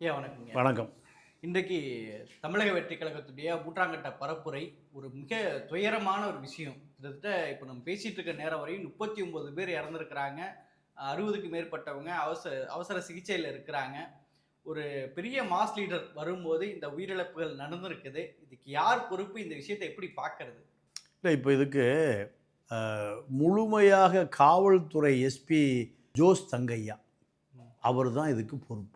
ஐயா வணக்கங்க வணக்கம். இன்றைக்கு தமிழக வெற்றி கழகத்துடைய மூன்றாங்கட்ட பரப்புரை ஒரு மிக துயரமான ஒரு விஷயம். கிட்டத்தட்ட இப்போ நம்ம பேசிட்டு இருக்க நேரம் வரையும் முப்பத்தி ஒன்பது பேர் இறந்துருக்கிறாங்க. அறுபதுக்கு மேற்பட்டவங்க அவசர அவசர சிகிச்சையில் இருக்கிறாங்க. ஒரு பெரிய மாஸ் லீடர் வரும்போது இந்த உயிரிழப்புகள் நடந்திருக்குது. இதுக்கு யார் பொறுப்பு? இந்த விஷயத்தை எப்படி பார்க்கறது? இல்லை இப்போ இதுக்கு முழுமையாக காவல்துறை எஸ்பி ஜோஸ் தங்கையா அவர் தான் இதுக்கு பொறுப்பு.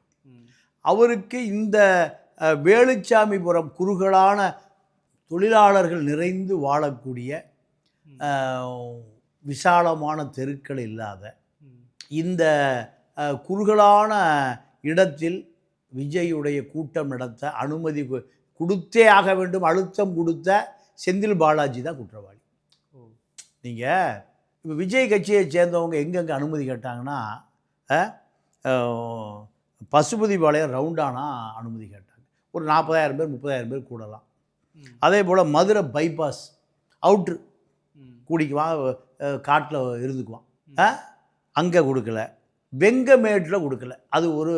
அவருக்கு இந்த வேலுச்சாமிபுரம் குறுகலான தொழிலாளர்கள் நிறைந்து வாழக்கூடிய விசாலமான தெருக்கள் இல்லாத இந்த குறுகலான இடத்தில் விஜயுடைய கூட்டம் நடத்த அனுமதி கொடுத்தே ஆக வேண்டும் அழுத்தம் கொடுத்த செந்தில் பாலாஜி தான் குற்றவாளி. நீங்கள் இப்போ விஜய் கட்சியை சேர்ந்தவங்க எங்கெங்கே அனுமதி கேட்டாங்கன்னா பசுபதிபாளையம் ரவுண்டானா அனுமதி கேட்டாங்க. ஒரு நாற்பதாயிரம் பேர் முப்பதாயிரம் பேர் கூடலாம். அதே போல் மதுரை பைபாஸ் அவுட்ரு கூடிக்குவான் காட்டில் இருந்துக்குவான். அங்கே கொடுக்கல. வெங்கமேட்டில் கொடுக்கல. அது ஒரு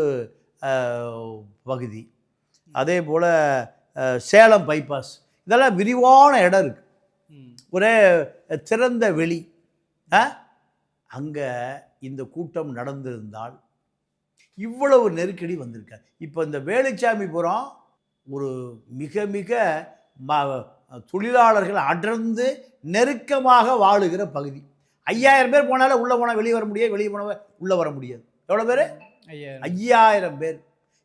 பகுதி. அதே போல் சேலம் பைபாஸ். இதெல்லாம் விரிவான இடம் இருக்குது ஒரே திறந்த வெளி. அங்கே இந்த கூட்டம் நடந்திருந்தால் இவ்வளவு நெருக்கடி வந்திருக்காது இப்போ இந்த வேலுச்சாமிபுரம் ஒரு மிக மிக ம- தொழிலாளர்கள் அடர்ந்து நெருக்கமாக வாழுகிற பகுதி. ஐயாயிரம் பேர் போனாலும் உள்ளே போனால் வெளியே வர முடியாது வெளியே போனால் உள்ளே வர முடியாது. எவ்வளோ பேர்? ஐயா ஐயாயிரம் பேர்.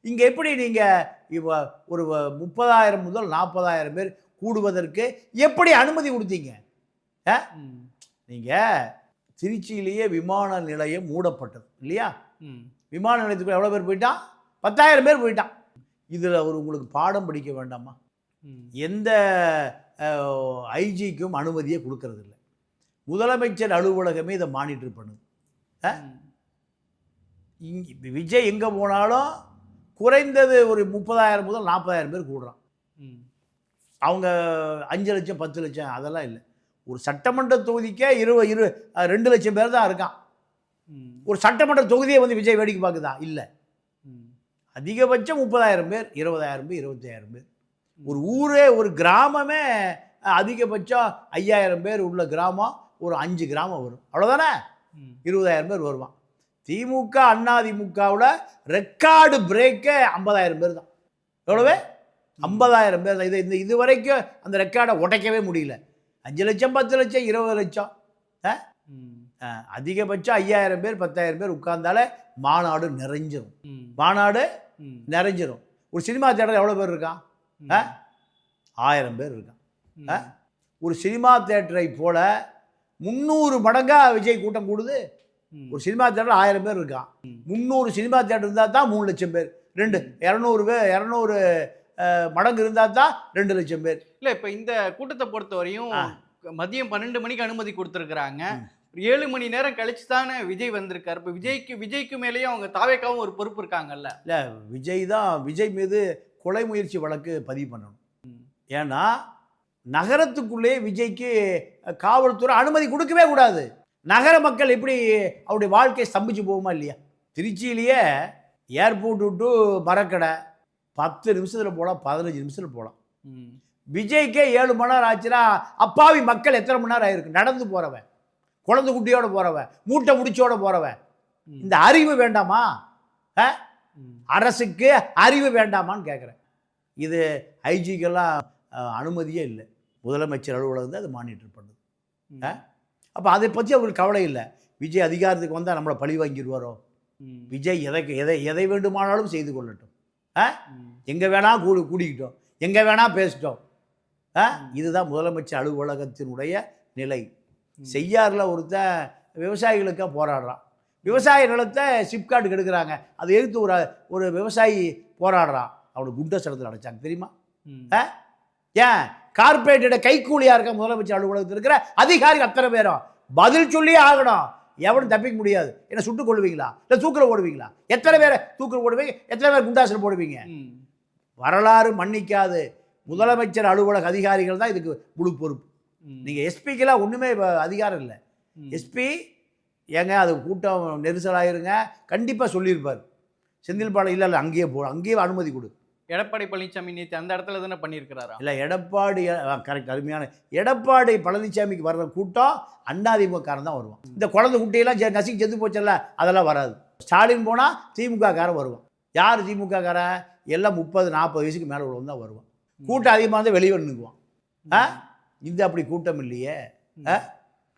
இங்கே எப்படி நீங்கள் இப்போ ஒரு முப்பதாயிரம் முதல் நாற்பதாயிரம் பேர் கூடுவதற்கு எப்படி அனுமதி கொடுத்தீங்க? நீங்கள் திருச்சியிலேயே விமான நிலையம் மூடப்பட்டது இல்லையா? விமான நிலையத்துக்கு எவ்வளோ பேர் போயிட்டான் பத்தாயிரம் பேர் போயிட்டான் இதில் ஒரு உங்களுக்கு பாடம் படிக்க வேண்டாமா? எந்த ஐஜிக்கும் அனுமதியே கொடுக்கறதில்ல. முதலமைச்சர் அலுவலகமே இதை மானிட்டர் பண்ணுது. விஜய் எங்கே போனாலும் குறைந்தது ஒரு முப்பதாயிரம் முதல் நாற்பதாயிரம் பேர் கூடுறான். அவங்க அஞ்சு லட்சம் பத்து லட்சம் அதெல்லாம் இல்லை. ஒரு சட்டமன்ற தொகுதிக்கே இரு இரு ரெண்டு லட்சம் பேர் தான் இருக்கான். ஒரு சட்டமன்ற தொகுதியை வந்து விஜய் வேடிக்கை பார்க்குதா? இல்லை. ம், அதிகபட்சம் முப்பதாயிரம் பேர் இருபதாயிரம் பேர் இருபத்தாயிரம் பேர். ஒரு ஊரே ஒரு கிராமமே அதிகபட்சம் ஐயாயிரம் பேர் உள்ள கிராமம் ஒரு அஞ்சு கிராமம் வரும். அவ்வளோதானே இருபதாயிரம் பேர் வருவான். திமுக அதிமுகவில் ரெக்கார்டு பிரேக்கே ஐம்பதாயிரம் பேர் தான். எவ்வளவு? ஐம்பதாயிரம் பேர் தான். இது இந்த இது வரைக்கும் அந்த ரெக்கார்டை உடைக்கவே முடியல. அஞ்சு லட்சம் பத்து லட்சம் இருபது லட்சம். ம், அஹ், அதிகபட்சம் ஐயாயிரம் பேர் பத்தாயிரம் பேர் உட்கார்ந்தாலே மாநாடு நிறைஞ்சிரும். மாநாடு நிறைஞ்சிரும். ஒரு சினிமா தேட்டர் எவ்வளோ பேர் இருக்கான்? ஆயிரம் பேர் இருக்கான்? ஒரு சினிமா தேட்டரை போல முந்நூறு மடங்கா விஜய் கூட்டம் கூடுது. ஒரு சினிமா தேட்டர் ஆயிரம் பேர் இருக்கான். முந்நூறு சினிமா தேட்டர் இருந்தால் தான் மூணு லட்சம் பேர். ரெண்டு இரநூறு பேர் இரநூறு மடங்கு இருந்தால் தான் ரெண்டு லட்சம் பேர். இல்ல இப்ப இந்த கூட்டத்தை பொறுத்தவரையும். மதியம் பன்னெண்டு மணிக்கு அனுமதி கொடுத்துருக்குறாங்க. ஏழு மணி நேரம் கழிச்சு தானே விஜய் வந்திருக்காரு. இப்ப விஜய்க்கு விஜய்க்கு மேலேயும் அவங்க தாவேக்காவும் ஒரு பொறுப்பு இருக்காங்கல்ல? இல்லை விஜய் தான் விஜய் மீது கொலை முயற்சி வழக்கு பதிவு பண்ணணும். ஏன்னா நகரத்துக்குள்ளே விஜய்க்கு காவல்துறை அனுமதி கொடுக்கவே கூடாது. நகர மக்கள் எப்படி அவருடைய வாழ்க்கை ஸ்தம்பிச்சு போகுமா இல்லையா? திருச்சியிலேயே ஏர்போர்ட் டு மரக்கடை பத்து நிமிஷத்தில் போகலாம் பதினஞ்சு நிமிஷத்தில் போகலாம். விஜய்க்கே ஏழு மணி நேரம் ஆச்சுன்னா அப்பாவி மக்கள் எத்தனை மணி நேரம் ஆயிருக்கு? நடந்து போகிறவன் குழந்தை குட்டியோட போகிறவன் மூட்டை முடிச்சோட போகிறவன் ம், இந்த அறிவு வேண்டாமா? அரசுக்கு அறிவு வேண்டாமான்னு கேட்குறேன் இது ஐஜிக்கெல்லாம் அனுமதியே இல்லை. முதலமைச்சர் அலுவலகம் அது மானிட்டர் பண்ணுது? அப்போ அதை பற்றி அவங்களுக்கு கவலை இல்லை. விஜய் அதிகாரத்துக்கு வந்தால் நம்மளை பழி வாங்கிடுவாரோ? விஜய் எதை எதை எதை வேண்டுமானாலும் செய்து கொள்ளட்டும். எங்கே வேணா கூடு கூடிக்கிட்டோம். எங்கே வேணா பேசிட்டோம். ஆ? இதுதான் முதலமைச்சர் அலுவலகத்தினுடைய நிலை. ம். செய்யாறில் ஒருத்தன் விவசாயிகளுக்காக போராடுறான். விவசாய நிலத்தை சிப்காட்டுக்கு எடுக்கிறாங்க. அதை எதிர்த்து ஒரு ஒரு விவசாயி போராடுறான். அவனுக்கு குண்ட சடத்தில் அடைச்சாங்க. தெரியுமா? ஏன்? கார்பரேட்டோட கைக்கூலியாக இருக்க முதலமைச்சர் அலுவலகத்தில் இருக்கிற அதிகாரி அத்தனை பேரும். பதில் சொல்லியே ஆகணும். எவனும் தப்பிக்க முடியாது. என்ன சுட்டுக் கொள்வீங்களா இல்லை தூக்கில் போடுவீங்களா? எத்தனை பேரை தூக்கில் போடுவீங்க? எத்தனை பேர் குண்டாசில் போடுவீங்க? வரலாறு மன்னிக்காது. முதலமைச்சர் அலுவலக அதிகாரிகள் தான் இதுக்கு முழு பொறுப்பு. நீங்கள் எஸ்பிக்கெல்லாம் ஒன்றுமே அதிகாரம் இல்லை. எஸ்பி ஏங்க அது கூட்டம் நெரிசலாயிருங்க கண்டிப்பாக சொல்லியிருப்பார். செந்தில்பாளையம் இல்லை இல்லை அங்கேயே போ அங்கேயே அனுமதி கொடு. எடப்பாடி பழனிசாமி நேற்று அந்த இடத்துல தானே பண்ணியிருக்கிறாரா? இல்லை எடப்பாடி கரெக்ட் அருமையான எடப்பாடி பழனிசாமிக்கு வர்ற கூட்டம் அண்ணாதிமுகக்காரன் தான் வருவான். இந்த குழந்தை குட்டியெல்லாம் நசுக்கி செத்து போச்சல்ல அதெல்லாம் வராது. ஸ்டாலின் போனால் திமுக காரன் வருவான். யார் திமுக காரன் எல்லாம் முப்பது நாற்பது வயசுக்கு மேலே உள்ளவன் தான் வருவான். கூட்டம் அதிகமாக இருந்தால் வெளியே நிற்குவான் ஆ? இது அப்படி கூட்டம் இல்லையே? ஆ?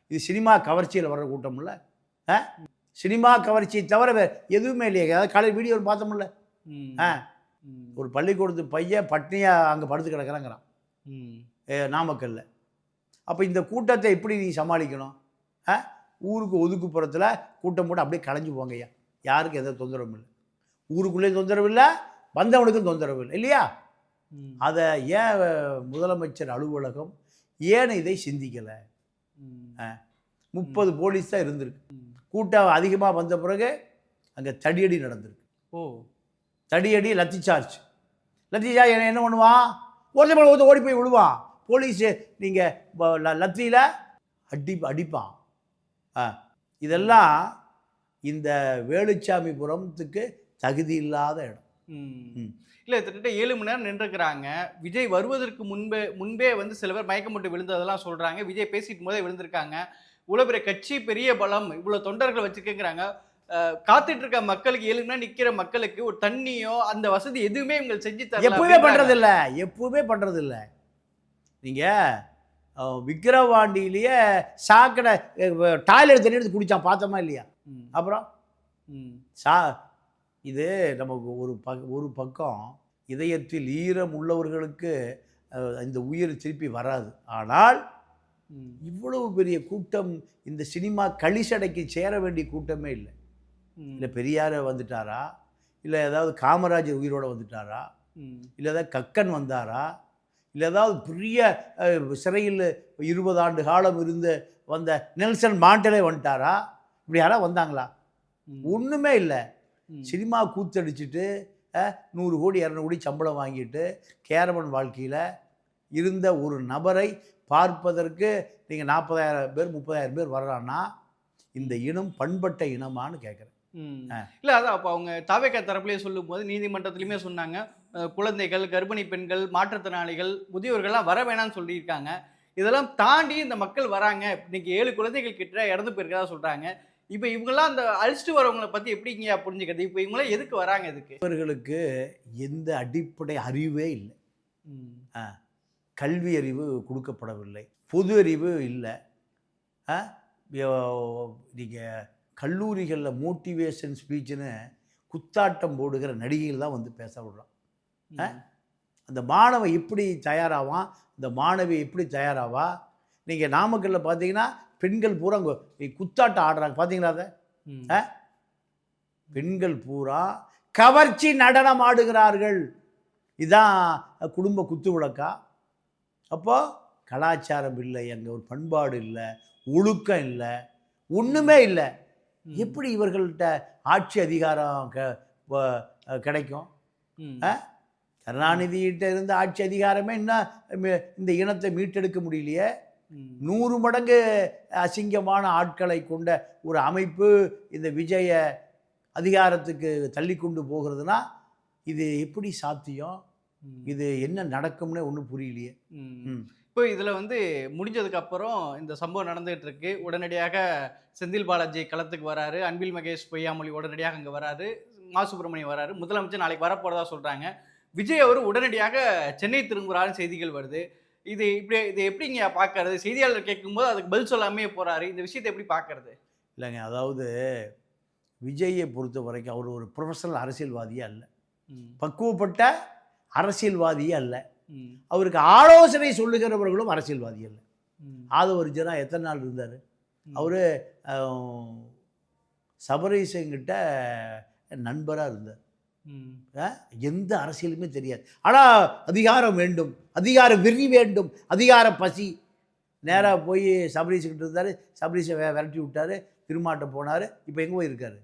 இது சினிமா கவர்ச்சியில் வர்ற கூட்டம் இல்லை? ஆ? சினிமா கவர்ச்சியை தவிர வேறு எதுவுமே இல்லையே? அதாவது காலையில் வீடியோ பார்த்தோம்ல. ஆ. ஒரு பள்ளிக்கூடத்து பையன் பட்னியாக அங்கே படுத்து கிடக்குறாங்கிறான். நாமக்கல்ல. அப்போ இந்த கூட்டத்தை எப்படி நீ சமாளிக்கணும்? ஆ? ஊருக்கு ஒதுக்குப்புறத்தில் கூட்டம் போட்டு அப்படியே கலைஞ்சு போங்க ஐயா. யாருக்கும் எந்த தொந்தரவும் இல்லை. ஊருக்குள்ளேயும் தொந்தரவு இல்லை வந்தவனுக்கும் தொந்தரவு இல்லை இல்லையா. அதை ஏன் முதலமைச்சர் அலுவலகம் ஏன் இதை சிந்திக்கலை. முப்பது போலீஸ் தான் இருந்திருக்கு. கூட்டம் அதிகமாக வந்த பிறகு அங்கே தடியடி நடந்திருக்கு. ஓ. தடியடி லத்தி சார்ஜ். லத்தி சார்ஜ் என்ன என்ன பண்ணுவான் மேலே ஒருத்த ஓடி போய் விழுவான். போலீஸு நீங்கள் லத்தியில் அடி அடிப்பான் ஆ இதெல்லாம் இந்த வேலுச்சாமிபுரத்துக்கு தகுதி இல்லாத இடம். இல்ல கிட்டத்தட்ட ஏழு மணி நேரம் நின்றுக்கிறாங்க விஜய் வருவதற்கு முன்பே முன்பே வந்து சில பேர் மயக்கம் போட்டு விழுந்ததெல்லாம் சொல்றாங்க. விஜய் பேசிட்டு போதே விழுந்திருக்காங்க. இவ்வளவு பெரிய கட்சி பெரிய பலம் இவ்வளவு தொண்டர்கள் வச்சிருக்கேங்கிறாங்க. காத்துட்டு இருக்க மக்களுக்கு ஏழு மணி நேரம் நிக்கிற மக்களுக்கு ஒரு தண்ணியோ அந்த வசதி எதுவுமே இவங்க செஞ்சு தரல எப்பவுமே அப்படின்றாங்க. பண்ணுறது இல்லை எப்பவுமே பண்ணுறது இல்லை நீங்கள் விக்கிரவாண்டியிலேயே சாக்கடை டாய்லெட் தண்ணி எடுத்து குடித்தான் பார்த்தோமா இல்லையா? ம். அப்புறம். சா இது நமக்கு ஒரு பக் ஒரு பக்கம் இதயத்தில் ஈரம் உள்ளவர்களுக்கு இந்த உயிர் திருப்பி வராது ஆனால். இவ்வளவு பெரிய கூட்டம் இந்த சினிமா களிசடைக்கு சேர வேண்டிய கூட்டமே இல்லை. இல்லை பெரியார் வந்துட்டாரா இல்லை ஏதாவது காமராஜர் உயிரோட வந்துட்டாரா. இல்லை ஏதாவது கக்கன் வந்தாரா இல்லை ஏதாவது பெரிய சிறையில் இருபது ஆண்டு காலம் இருந்து வந்த நெல்சன் மாண்டலே வந்துட்டாரா இப்படி யாராவது வந்தாங்களா. ஒன்றுமே இல்லை. சினிமா கூத்தடிச்சிட்டு நூறு கோடி இரநூறு கோடி சம்பளம் வாங்கிட்டு கேரவன் வாழ்க்கையில் இருந்த ஒரு நபரை பார்ப்பதற்கு நீங்கள் நாற்பதாயிரம் பேர் முப்பதாயிரம் பேர் வர்றான்னா இந்த இனம் பண்பட்ட இனமான்னு கேட்குறேன். இல்ல அதான் அப்போ அவங்க தாவேக்கா தரப்புலயே சொல்லும் போது சொன்னாங்க குழந்தைகள் கர்ப்பிணி பெண்கள் மாற்றுத்திறனாளிகள் முதியோர்கள்லாம் வர வேணாம்னு சொல்லியிருக்காங்க. இதெல்லாம் தாண்டி இந்த மக்கள் வராங்க. இன்னைக்கு ஏழு குழந்தைகள் கிட்ட இறந்து போயிருக்கதா சொல்றாங்க. இப்போ இவங்கெல்லாம் அந்த அழிச்சிட்டு வரவங்களை பத்தி எப்படிங்க புரிஞ்சுக்கிறது? இப்போ இவங்களாம் எதுக்கு வராங்க இதுக்கு? இவர்களுக்கு எந்த அடிப்படை அறிவே இல்லை. கல்வி அறிவு கொடுக்கப்படவில்லை. பொது அறிவு இல்லை. நீங்கள் கல்லூரிகளில் மோட்டிவேஷன் ஸ்பீச்சுன்னு குத்தாட்டம் போடுகிற நடிகைகள் தான் வந்து பேச விடுறான்? அந்த மாணவன் எப்படி தயாராவான்? இந்த மாணவி எப்படி தயாராவா? நீங்கள் நாமக்கல்ல பார்த்தீங்கன்னா பெண்கள் பூரா குத்தாட்டம் ஆடுறாங்க பார்த்தீங்களா அதை? பெண்கள் பூரா கவர்ச்சி நடனம் ஆடுகிறார்கள் இதான் குடும்ப குத்து விளக்கா அப்போ கலாச்சாரம் இல்லை அங்கே ஒரு பண்பாடு இல்லை ஒழுக்கம் இல்லை ஒன்றுமே இல்லை. எப்படி இவர்கள்ட்ட ஆட்சி அதிகாரம் க கிடைக்கும்? கருணாநிதிகிட்ட இருந்த ஆட்சி அதிகாரமே இன்னும் இந்த இனத்தை மீட்டெடுக்க முடியலையே. நூறு மடங்கு அசிங்கமான ஆட்களை கொண்ட ஒரு அமைப்பு இந்த விஜய அதிகாரத்துக்கு தள்ளி கொண்டு போகிறதுனா இது எப்படி சாத்தியம். இது என்ன நடக்கும்னு ஒன்றும் புரியலையே. இப்போ இதில் வந்து முடிஞ்சதுக்கு அப்புறம் இந்த சம்பவம் நடந்துகிட்டு இருக்கு உடனடியாக செந்தில் பாலாஜி களத்துக்கு வராரு. அன்பில் மகேஷ் பொய்யாமொழி உடனடியாக அங்கே வராரு. மா. சுப்பிரமணியம் வராரு. முதலமைச்சர் நாளைக்கு வரப்போறதா சொல்றாங்க. விஜய் அவர் உடனடியாக சென்னை திரும்புறாருன்னு செய்திகள் வருது. இது இப்படி இது எப்படிங்க பார்க்கறது செய்தியாளர் கேட்கும்போது அதுக்கு பதில் சொல்லாமே போறாரு இந்த விஷயத்தை எப்படி பார்க்கறது இல்லைங்க அதாவது விஜயை பொறுத்த வரைக்கும் அவர் ஒரு ப்ரொஃபஷனல் அரசியல்வாதியே அல்ல. பக்குவப்பட்ட அரசியல்வாதியே அல்ல. அவருக்கு ஆலோசனை சொல்லுகிறவர்களும் அரசியல்வாதி அல்ல. ஆதவரிஜனா எத்தனை நாள் இருந்தார் அவர் சபரீசங்கிட்ட நண்பராக இருந்தார். எந்த அரசியலுமே தெரியாது. ஆனால் அதிகாரம் வேண்டும். அதிகார வெறி வேண்டும். அதிகார பசி. நேராக போய் சபரீஷுக்கிட்ட இருந்தார். சபரீஷை விரட்டி விட்டார். திருமாட்ட போனார். இப்போ எங்கே போயிருக்காரு.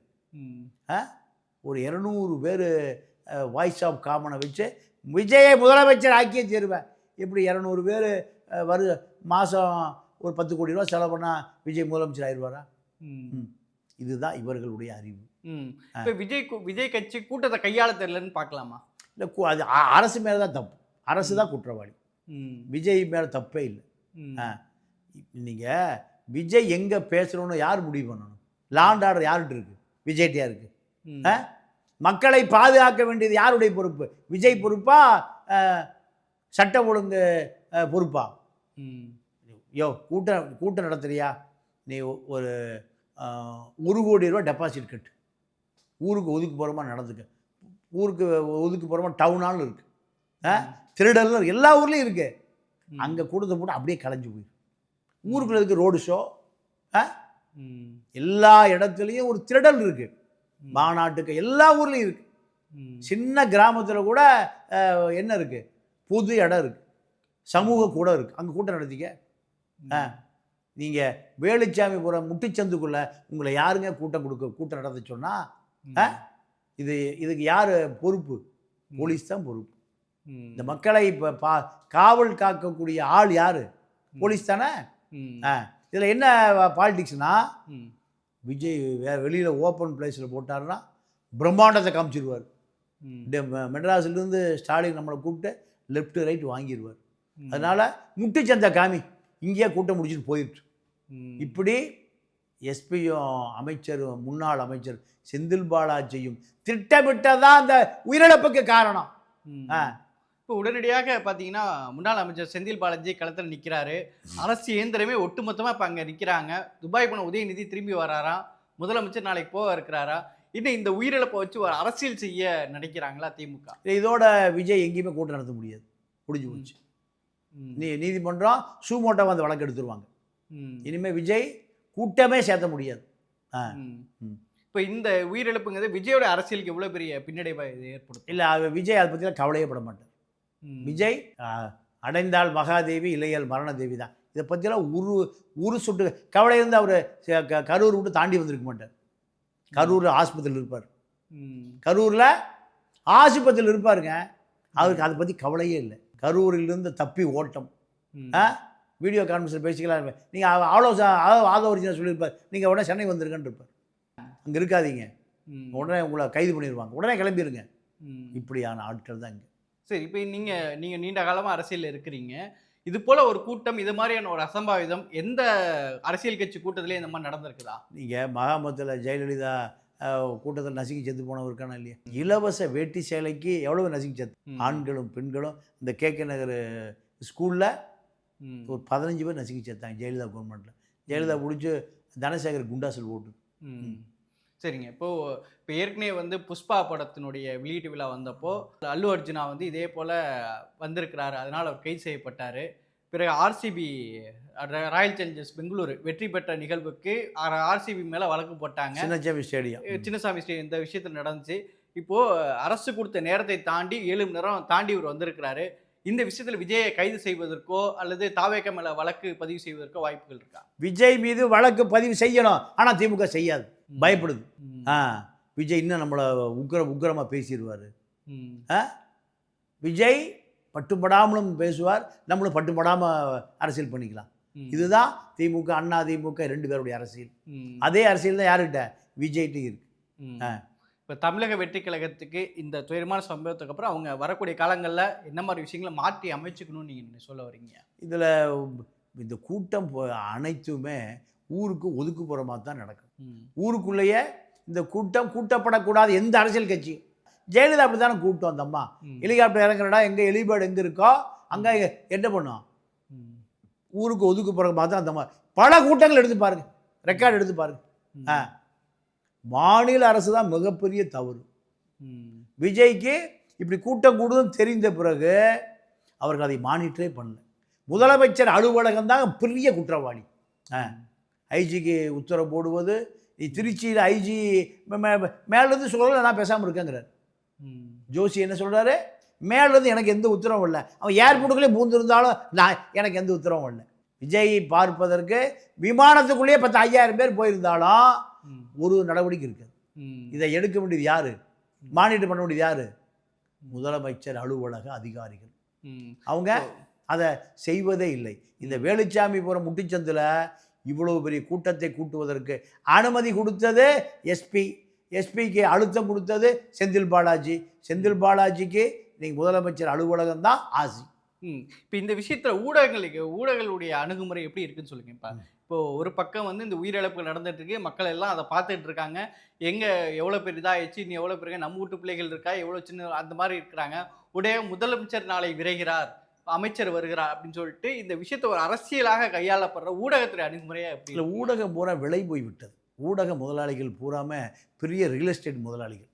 ஒரு இரநூறு பேர் வாய்ஸ் ஆஃப் காமனை வச்சு விஜயை முதலமைச்சர் ஆக்கியே தருவேன். எப்படி இரநூறு பேர் வரு மாதம் ஒரு பத்து கோடி ரூபா செலவு பண்ணால் விஜய் முதலமைச்சர் ஆயிடுவாரா. இதுதான் இவர்களுடைய அறிவு. இப்போ விஜய் விஜய் கட்சி கூட்டத்தை கையாள தெரியலன்னு பார்க்கலாமா? இல்லை அது அரசு மேலே தான் தப்பு. அரசு தான் குற்றவாளி. ம். விஜய் மேலே தப்பே இல்லை. நீங்கள் விஜய் எங்கே பேசுகிறோன்னு யார் முடிவு பண்ணணும்? லாண்ட் ஆர்டர் யார்கிட்ட இருக்கு? விஜய்கிட்டயா இருக்கு ம். ஆ? மக்களை பாதுகாக்க வேண்டியது யாருடைய பொறுப்பு? விஜய் பொறுப்பா சட்ட ஒழுங்கு பொறுப்பா? ம். யோ கூட்டம் கூட்டம் நடத்துறியா? நீ ஒரு ஒரு கோடி ரூபா டெபாசிட் கட்டு. ஊருக்கு ஒதுக்கு போகிறோமா நடந்துக்க ஊருக்கு ஒதுக்கு போகிறோமா டவுனாலும் இருக்கு ஆ திருடலும். எல்லா ஊர்லேயும் இருக்கு ம். அங்கே கூட்டத்தை போட்டு அப்படியே கலைஞ்சு போயிடும் ஊருக்குள்ள இருக்கு ரோடு ஷோ. எல்லா இடத்துலையும் ஒரு திருடல் இருக்கு ம். மாநாட்டுக்கு எல்லா ஊர்லேயும் இருக்கு ம். சின்ன கிராமத்தில் கூட என்ன இருக்கு பொது இடம் இருக்கு சமூக கூட இருக்கு அங்கே கூட்டம் நடத்திக்க ஆ. நீங்கள் வேலுச்சாமிபுரம் முட்டுச்சந்துக்குள்ள உங்களை யாருங்க கூட்டம் கொடுக்க கூட்டம் நடத்த சொன்னா ம். ஆ? இது இதுக்கு யார் பொறுப்பு. போலீஸ் தான் பொறுப்பு. இந்த மக்களை இப்போ பா காவல் காக்கக்கூடிய ஆள் யார் போலீஸ் தானே. ஆ இதில் என்ன பாலிடிக்ஸ்னா ம். விஜய் வே வெளியில் ஓப்பன் பிளேஸில் போட்டாருன்னா பிரம்மாண்டத்தை ம- மெட்ராஸ்லேருந்து ஸ்டாலின் நம்மளை கூப்பிட்டு லெஃப்ட் ரைட் வாங்கிடுவார். அதனால் முட்டுச்சந்தை காமி இங்கேயே கூட்டம் முடிச்சுட்டு போயிடுச்சு. இப்படி எஸ்பியும் அமைச்சரும் முன்னாள் அமைச்சர் செந்தில் பாலாஜியும் திட்டமிட்டதான் அந்த உயிரிழப்புக்கு காரணம். இப்போ உடனடியாக பார்த்தீங்கன்னா முன்னாள் அமைச்சர் செந்தில் பாலாஜி களத்தில் நிற்கிறாரு அரசு இயந்திரமே ஒட்டுமொத்தமாக இப்போ அங்கே நிற்கிறாங்க துபாய் போன உதயநிதி திரும்பி வராராம். முதலமைச்சர் நாளைக்கு போக இருக்கிறாரா? இன்னும் இந்த உயிரிழப்பை வச்சு ஒரு அரசியல் செய்ய நினைக்கிறாங்களா திமுக? இதோட விஜய் எங்கேயுமே கூட்டம் நடத்த முடியாது. முடிஞ்சு போச்சு. ம். நீ நீதிமன்றம் சூமோட்டோ வந்து வழக்கு எடுத்துருவாங்க. ம். இனிமேல் விஜய் கூட்டமே சேர்த்த முடியாது. இப்போ இந்த உயிரிழப்புங்கிறது விஜயோட அரசியலுக்கு எவ்வளோ பெரிய பின்னடைவை இது ஏற்படுத்தும்? இல்லை விஜய் அதை பற்றிலாம் கவலையே பட மாட்டார். விஜய் அடைந்தால் மகாதேவி இல்லையால் மரணதேவி தான். இதை பற்றிலாம் உரு உரு சுட்டு கவலை இருந்து அவர் கரூர் விட்டு தாண்டி வந்திருக்க மாட்டார். கரூர் ஆஸ்பத்திரியில் இருப்பார். கரூரில் ஆஸ்பத்திரியில் இருப்பாருங்க. அவருக்கு அதை பற்றி கவலையே இல்லை. கரூரிலிருந்து தப்பி ஓட்டம். ஆ? வீடியோ கான்ஃபரன்ஸில் பேசிக்கலாம் நீங்கள் அவ்வளோ ஆதவரிஜினா சொல்லியிருப்பார். நீங்கள் உடனே சென்னை வந்திருக்கேன்னு இருப்பார். அங்கே இருக்காதீங்க. உடனே உங்களை கைது பண்ணிடுவாங்க உடனே கிளம்பிடுங்க. இப்படியான ஆட்கள் தான் இங்கே. சரி இப்போ நீங்க நீங்க நீண்ட காலமா அரசியல்ல இருக்கிறீங்க. இது போல ஒரு கூட்டம் இது மாதிரியான ஒரு அசம்பாவிதம் எந்த அரசியல் கட்சி கூட்டத்திலே இந்த மாதிரி நடந்திருக்குதா? நீங்கள் மகாமத்தில் ஜெயலலிதா கூட்டத்தில் நசுங்கி செத்து போனவர் இருக்கானா இல்லையா? இலவச வேட்டி சேலைக்கு எவ்வளவு நசுங்கி செத்து. ஆண்களும் பெண்களும் இந்த கே கே நகர் ஸ்கூலில். ஒரு பதினஞ்சு பேர் நசுங்கி செத்தாங்க ஜெயலலிதா கவர்மெண்ட்டில் ஜெயலலிதா பிடிச்சி தனசேகர் குண்டாசல் ஓட்டு. ம். சரிங்க. இப்போ இப்போ ஏற்கனவே வந்து புஷ்பா படத்தினுடைய வெளியீட்டு விழா வந்தப்போ அல்லு அர்ஜுனா வந்து இதே போல வந்திருக்கிறாரு. அதனால அவர் கைது செய்யப்பட்டாரு. பிறகு ஆர்சிபி ராயல் சேலஞ்சர்ஸ் பெங்களூரு வெற்றி பெற்ற நிகழ்வுக்கு ஆர்சிபி மேல வழக்கு போட்டாங்க. சின்னச்சாமி ஸ்டேடியம். சின்னசாமி ஸ்ரீ இந்த விஷயத்தில் நடந்துச்சு. இப்போ அரசு கொடுத்த நேரத்தை தாண்டி ஏழு மணி நேரம் தாண்டி இவர் வந்திருக்கிறாரு. இந்த விஷயத்தில் விஜயை கைது செய்வதற்கோ அல்லது தாவேக்க மேல வழக்கு பதிவு செய்வதற்கோ வாய்ப்புகள் இருக்கா விஜய் மீது வழக்கு பதிவு செய்யணும் ஆனால் திமுக செய்யாது பயப்படுது. ஆ விஜய் இன்னும் நம்மளை உக்கிர உக்கிரமாக பேசிடுவார். விஜய் பட்டுப்படாமலும் பேசுவார் நம்மளும் பட்டுப்படாமல் அரசியல் பண்ணிக்கலாம். இதுதான் திமுக அண்ணா திமுக ரெண்டு பேருடைய அரசியல். அதே அரசியல் தான் யாருக்கிட்ட விஜய்கிட்ட இருக்கு. ஆ. இப்போ தமிழக வெற்றி கழகத்துக்கு இந்த துயரமான சம்பவத்துக்கு அப்புறம் அவங்க வரக்கூடிய காலங்களில் என்ன மாதிரி விஷயங்களை மாற்றி அமைச்சுக்கணும்னு நீங்கள் சொல்ல வரீங்க இதில் இந்த கூட்டம் அனைத்துமே ஊருக்கு ஒதுக்குப்புறமாக தான் நடக்கும். ஊருக்குள்ளேயே இந்த கூட்டம் கூட்டப்படக்கூடாது எந்த அரசியல் கட்சி ஜெயலலிதா அப்படி தானே கூட்டம் அந்த அம்மா. ஹெலிகாப்டர் இறங்குறடா எங்கே எலிபேர்டு எங்கே இருக்கோ அங்கே என்ன பண்ணும். ஊருக்கு ஒதுக்குப்புறமாக தான் அந்த அம்மா பல கூட்டங்கள் எடுத்து பாருங்க ரெக்கார்டு எடுத்து பாருங்க ம். ஆ. மாநில அரசு தான் மிகப்பெரிய தவறு. விஜய்க்கு இப்படி கூட்டம் கூடுதுன்னு தெரிந்த பிறகு அவர்கள் அதை மானிட்டரே பண்ணல. முதலமைச்சர் அலுவலகம் தான் பெரிய குற்றவாளி. ஆ. ஐஜிக்கு உத்தரவு போடுவது நீ திருச்சியில் ஐஜி மேலேருந்து சொல்லல நான் பேசாமல் இருக்கேங்கிறார். ஜோஷி என்ன சொல்கிறாரு மேலேருந்து எனக்கு எந்த உத்தரவும் இல்லை. அவன் ஏர்போர்ட்டுக்குள்ளே பூந்திருந்தாலும் நான் எனக்கு எந்த உத்தரவும் இல்லை. விஜய் பார்ப்பதற்கு விமானத்துக்குள்ளேயே பத்து ஐயாயிரம் பேர் போயிருந்தாலும். ஒரு நடவடிக்கை இருக்குது. இதை எடுக்க வேண்டியது யாரு? மானிட்டர் பண்ண வேண்டியது யாரு? முதலமைச்சர் அலுவலக அதிகாரிகள். அவங்க அதை செய்வதே இல்லை. இந்த வேலுச்சாமிபுரம் முட்டுச்சந்தில் இவ்வளவு பெரிய கூட்டத்தை கூட்டுவதற்கு அனுமதி கொடுத்தது எஸ்பி எஸ்பிக்கு அழுத்தம் கொடுத்தது செந்தில் பாலாஜி. செந்தில் பாலாஜிக்கு இன்னைக்கு முதலமைச்சர் அலுவலகம் தான் ஆசி. இப்போ இந்த விஷயத்துல ஊடகங்களுக்கு ஊடகங்களுடைய அணுகுமுறை எப்படி இருக்குன்னு சொல்லுங்க இப்போ இப்போ ஒரு பக்கம் வந்து இந்த உயிரிழப்பு நடந்துட்டு இருக்கு மக்கள் எல்லாம் அதை பார்த்துட்டு இருக்காங்க எங்க எவ்வளோ பேர் இதாகிடுச்சு இன்னும் எவ்வளோ பேருக்கு நம்ம வீட்டு பிள்ளைகள் இருக்கா? எவ்வளோ சின்ன அந்த மாதிரி இருக்கிறாங்க. உடைய முதலமைச்சர் நாளை விரைகிறார். அமைச்சர் வருகிறார் அப்படின்னு சொல்லிட்டு இந்த விஷயத்தை ஒரு அரசியலாக கையாளப்படுற ஊடகத்துறை அணுகுமுறையா எப்படி இல்லை? ஊடகம் பூரா விலை போய் விட்டது ஊடக முதலாளிகள் பூராம பெரிய ரியல் எஸ்டேட் முதலாளிகள்.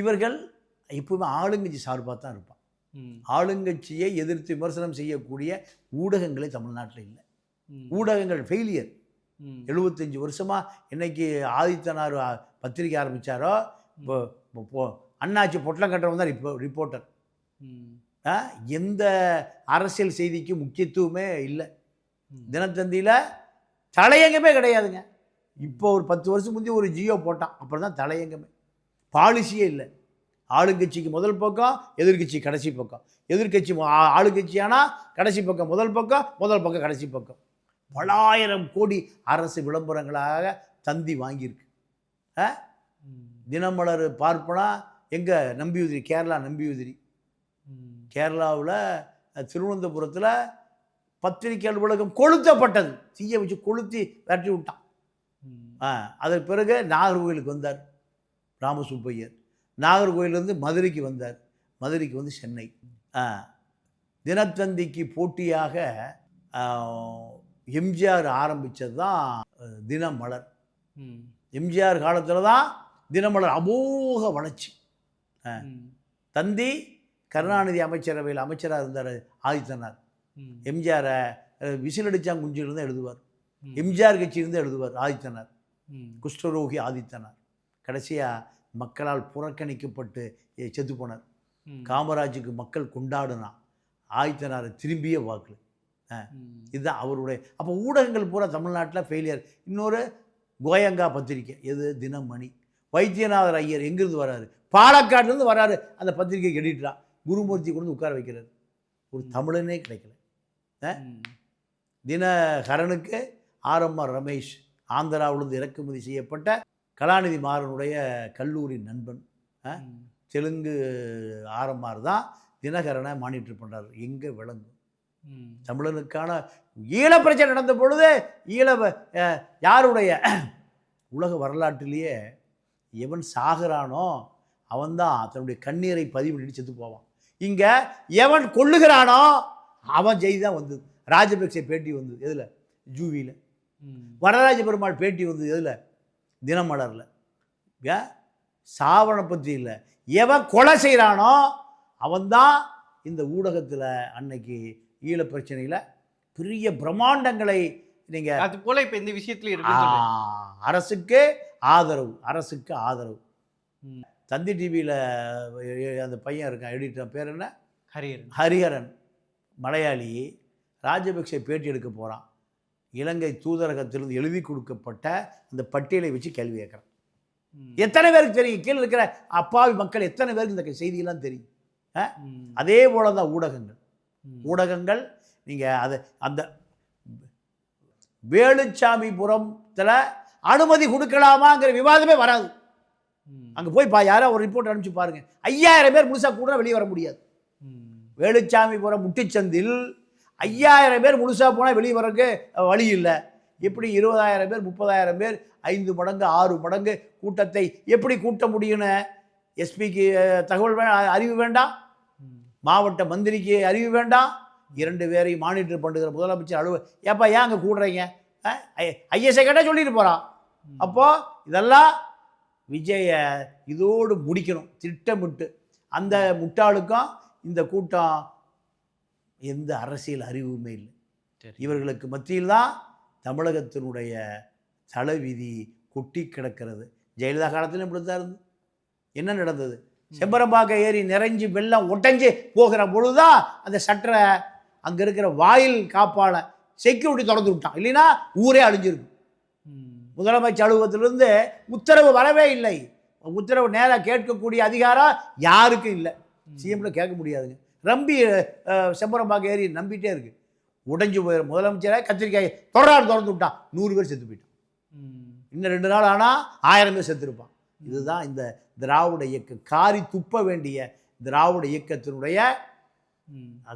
இவர்கள் எப்பவுமே ஆளுங்கட்சி சார்பாக தான் இருப்பான் ஆளுங்கட்சியை எதிர்த்து விமர்சனம் செய்யக்கூடிய ஊடகங்களே தமிழ்நாட்டில் இல்லை. ஊடகங்கள் ஃபெயிலியர் எழுபத்தஞ்சு வருஷமா இன்னைக்கு ஆதித்தனார் பத்திரிக்கை ஆரம்பிச்சாரோ? இப்போ அண்ணாச்சி பொட்டலம் கட்டுறவன் தான் ரிப்போ ரிப்போர்ட்டர் எந்த அரசியல் செய்திக்கு முக்கியத்துவமே இல்லை. தினத்தந்தியில் தலையங்கமே கிடையாதுங்க. இப்போ ஒரு பத்து வருஷம் முந்தி ஒரு ஜியோ போட்டான். அப்புறம் தான் தலையங்கமே. பாலிசியே இல்லை. ஆளுங்கட்சிக்கு முதல் பக்கம் எதிர்க்கட்சி கடைசி பக்கம். எதிர்க்கட்சி மு- ஆ- ஆளுங்கட்சியானா கடைசி பக்கம் முதல் பக்கம் முதல் பக்கம் கடைசி பக்கம். பலாயிரம் கோடி அரசு விளம்பரங்களாக தந்தி வாங்கியிருக்கு. தினமலர் பார்ப்பனா எங்கே நம்பியுதிரி கேரளா நம்பியுதிரி. கேரளாவில் திருவனந்தபுரத்தில் பத்திரிகை அலுவலகம் கொளுத்தப்பட்டது. தீயை வச்சு கொளுத்தி விரட்டி விட்டான். அதற்கு பிறகு நாகர்கோயிலுக்கு வந்தார் ராமசுப்பையர். நாகர்கோயிலேருந்து மதுரைக்கு வந்தார். மதுரைக்கு வந்து சென்னை. தினத்தந்திக்கு போட்டியாக எம்ஜிஆர் ஆரம்பித்தது தான் தினமலர். எம்ஜிஆர் காலத்தில் தான் தினமலர் அமோக வளர்ச்சி. தந்தி கருணாநிதி அமைச்சரவையில் அமைச்சராக இருந்தார் ஆதித்தனார். எம்ஜிஆரை விசில் அடிச்சாங்க குஞ்சிலிருந்து எழுதுவார். எம்ஜிஆர் கட்சியிலிருந்து எழுதுவார் ஆதித்தனார். குஷ்டரோகி ஆதித்தனார். கடைசியாக மக்களால் புறக்கணிக்கப்பட்டு செத்து போனார் காமராஜுக்கு மக்கள் கொண்டாடினான் ஆதித்தனாரை திரும்பிய வாக்கு இதுதான் அவருடைய அப்போ ஊடகங்கள் பூரா தமிழ்நாட்டில் ஃபெயிலியர் இன்னொரு கோயங்கா பத்திரிக்கை எது? தினமணி. வைத்தியநாதர் ஐயர் எங்கிருந்து வராரு? பாலக்காட்டிலேருந்து வராரு. அந்த பத்திரிக்கை எடிட்டரா குருமூர்த்தி கொண்டு உட்கார வைக்கிறாரு. ஒரு தமிழனே கிடைக்கல. தினகரனுக்கு ஆர்எம்ஆர் ரமேஷ் ஆந்திராவிலிருந்து இறக்குமதி செய்யப்பட்ட கலாநிதி மாறனுடைய கல்லூரி நண்பன். தெலுங்கு ஆர்எம்ஆர் தான் தினகரனை மானிட்டர் பண்ணுறாரு எங்கே விளங்கும்? தமிழனுக்கான ஈழ பிரச்சனை நடந்த பொழுது ஈழ யாருடைய உலக வரலாற்றிலேயே எவன் சாகிறானோ அவன்தான் தன்னுடைய கண்ணீரை பதிவு பண்ணிட்டு செத்து போவான். இங்கே எவன் கொள்ளுகிறானோ அவன் செய்தி தான் வந்தது ராஜபக்சே பேட்டி வந்தது எதில்? ஜூவியில். வரராஜ பெருமாள் பேட்டி வந்தது எதில்? தினமலரில். ஏன் சாவனை பற்றி இல்லை எவன் கொலை செய்கிறானோ அவன்தான் இந்த ஊடகத்தில் அன்னைக்கு ஈழ பிரச்சனையில் பெரிய பிரம்மாண்டங்களை நீங்கள் அது போல இப்ப இந்த விஷயத்துல இருக்கு அரசுக்கு ஆதரவு அரசுக்கு ஆதரவு. தந்தி டிவியில் அந்த பையன் இருக்கான் எடிட்டர் பேர் என்ன? ஹரியர் ஹரிஹரன் மலையாளி. ராஜபக்சே பேட்டி எடுக்க போகிறான் இலங்கை தூதரகத்திலிருந்து எழுதி கொடுக்கப்பட்ட அந்த பட்டியலை வச்சு கேள்வி கேட்குறான். எத்தனை பேருக்கு தெரியும்? கீழே இருக்கிற அப்பாவி மக்கள் எத்தனை பேருக்கு இந்த செய்தியெல்லாம் தெரியும்? அதே போல தான் ஊடகங்கள். ஊடகங்கள் நீங்கள் அதை அந்த வேலுச்சாமிபுரத்தில் அனுமதி கொடுக்கலாமாங்கிற விவாதமே வராது. அங்கே போய் பா யாரோ ஒரு ரிப்போர்ட் அனுப்பிச்சு பாருங்க. ஐயாயிரம் பேர் முழுசாக கூட வெளியே வர முடியாது. வேலுச்சாமிபுரம் முட்டிச்சந்தில் ஐயாயிரம் பேர் முழுசாக போனால் வெளியே வர்றதுக்கு அஹ், வழி இல்லை. எப்படி இருபதாயிரம் பேர் முப்பதாயிரம் பேர் ஐந்து மடங்கு ஆறு மடங்கு கூட்டத்தை எப்படி கூட்ட முடியும்னு எஸ்பிக்கு தகவல் வே அறிவு வேண்டாம்? மாவட்ட மந்திரிக்கு அறிவு வேண்டாம். இரண்டு பேரையும் மானிட்டர் பண்ணுகிற முதலமைச்சர் அலுவ ஏப்பா ஏன் அங்கே கூடுறீங்க? ஐஎஸ்ஐ கேட்டால் சொல்லிட்டு போகிறான். அப்போது இதெல்லாம் விஜய இதோடு முடிக்கணும். திட்டமிட்டு. அந்த முட்டாளுக்கும் இந்த கூட்டம் எந்த அரசியல் அறிவுமே இல்லை. இவர்களுக்கு மத்தியில் தான் தமிழகத்தினுடைய தலைவிதி கொட்டி கிடக்கிறது. ஜெயலலிதா காலத்திலும் இப்படி தான் இருந்தது. என்ன நடந்தது? செம்பரம்பாக்க ஏரி நிறைஞ்சு வெள்ளம் ஒட்டஞ்சு போகிற பொழுதுதான் அந்த சட்டரை அங்கே இருக்கிற வாயில் காப்பாள செக்யூரிட்டி திறந்து விட்டான். இல்லைன்னா ஊரே அழிஞ்சிருக்கும் முதலமைச்சர் அலுவலகத்திலிருந்து உத்தரவு வரவே இல்லை. உத்தரவு நேராக கேட்கக்கூடிய அதிகாரம் யாருக்கும் இல்லை. சிஎம்ல கேட்க முடியாதுங்க. ரம்பி அஹ், செம்பரம்பாக்கம் ஏரி நம்பிட்டே இருக்கு. உடைஞ்சு போயிடும் முதலமைச்சரை கத்திரிக்காய் தொடராடு திறந்து விட்டான். நூறு பேர் செத்து போயிட்டான். இன்னும் ரெண்டு நாள் ஆனால் ஆயிரம் பேர் செத்துருப்பான். இதுதான் இந்த திராவிட இயக்கம் காரி துப்ப வேண்டிய திராவிட இயக்கத்தினுடைய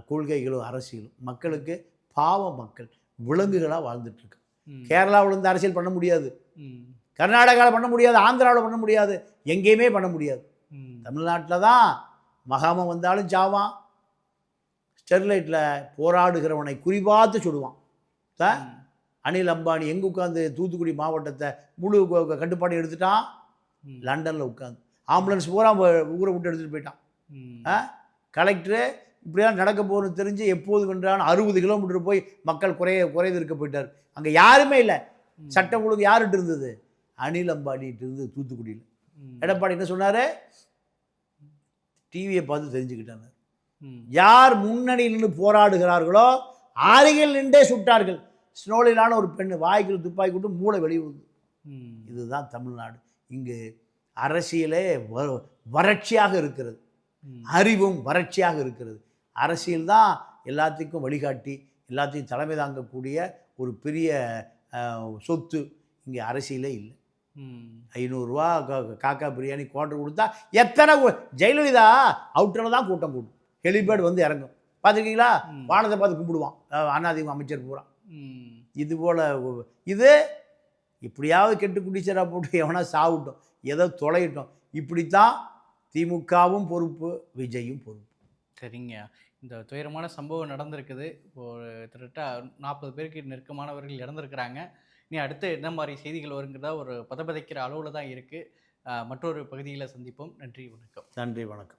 கொள்கைகளும் அரசியலும். மக்களுக்கு பாவ மக்கள் விலங்குகளாக வாழ்ந்துட்டு இருக்கு ம், கேரளாவுல இருந்து அரசியல் பண்ண முடியாது. கர்நாடகாவில் பண்ண முடியாது ஆந்திராவில் பண்ண முடியாது எங்கேயுமே பண்ண முடியாது. தமிழ்நாட்டில் தான் மகாமம் வந்தாலும் சாவான். ஸ்டெர்லைட்டில் போராடுகிறவனை குறிபார்த்து சுடுவான். அனில் அம்பானி எங்கே உட்காந்து தூத்துக்குடி மாவட்டத்தை முழு கட்டுப்பாடு எடுத்துட்டான்? லண்டனில் உட்காந்து ஆம்புலன்ஸ் பூரா ஊரை விட்டு எடுத்துகிட்டு போயிட்டான். ஆ? கலெக்டரு இப்படிலாம் நடக்க போகணும்னு தெரிஞ்சு எப்போது வென்றான் அறுபது கிலோமீட்டர் போய் மக்கள் குறைய குறைந்து இருக்க போயிட்டார். அங்கே யாருமே இல்லை. சட்டம் ஒழுங்கு யார்கிட்ட இருந்தது? அனில் அம்பானிட்டு இருந்தது தூத்துக்குடியில். எடப்பாடி என்ன சொன்னார்? டிவியை பார்த்து தெரிஞ்சுக்கிட்டாங்க. யார் முன்னணியில் நின்று போராடுகிறார்களோ அருகில் நின்றே சுட்டார்கள். ஸ்னோலிலான ஒரு பெண் வாய்க்குள் துப்பாக்கி விட்டு மூளை வெளியுது ம், இதுதான் தமிழ்நாடு. இங்கு அரசியலே வ- வறட்சியாக இருக்கிறது. அறிவும் வறட்சியாக இருக்கிறது. அரசியல் தான் எல்லாத்துக்கும் வழிகாட்டி எல்லாத்தையும் தலைமை தாங்கக்கூடிய ஒரு பெரிய சொத்து இங்கே அரசியலே இல்லை. ஐநூறுரூவா காக்கா பிரியாணி குவார்டர் கொடுத்தா எத்தனை ஜெயலலிதா அவுட்டரில் தான் கூட்டம் கூடும். ஹெலிபேட் வந்து இறங்கும். பார்த்துருக்கீங்களா? வானத்தை பார்த்து கும்பிடுவான். அண்ணாதிமுக அமைச்சர் பூரா. இது போல் இது இப்படியாவது கெட்டு குடிச்சரா போட்டு எவனா சாவிட்டோம் ஏதோ தொலையிட்டோம். இப்படித்தான் திமுகவும் பொறுப்பு விஜயும் பொறுப்பு. சரிங்க. இந்த துயரமான சம்பவம் நடந்திருக்குது. ஒரு கிட்டத்தட்ட நாற்பது பேருக்கு நெருக்கமானவர்கள் இறந்துருக்கிறாங்க. இனி அடுத்து என்ன மாதிரி செய்திகள் வருங்கிறதா ஒரு பதபதைக்கிற அளவில் தான் இருக்குது மற்றொரு பகுதியில் சந்திப்போம். நன்றி வணக்கம். நன்றி வணக்கம்.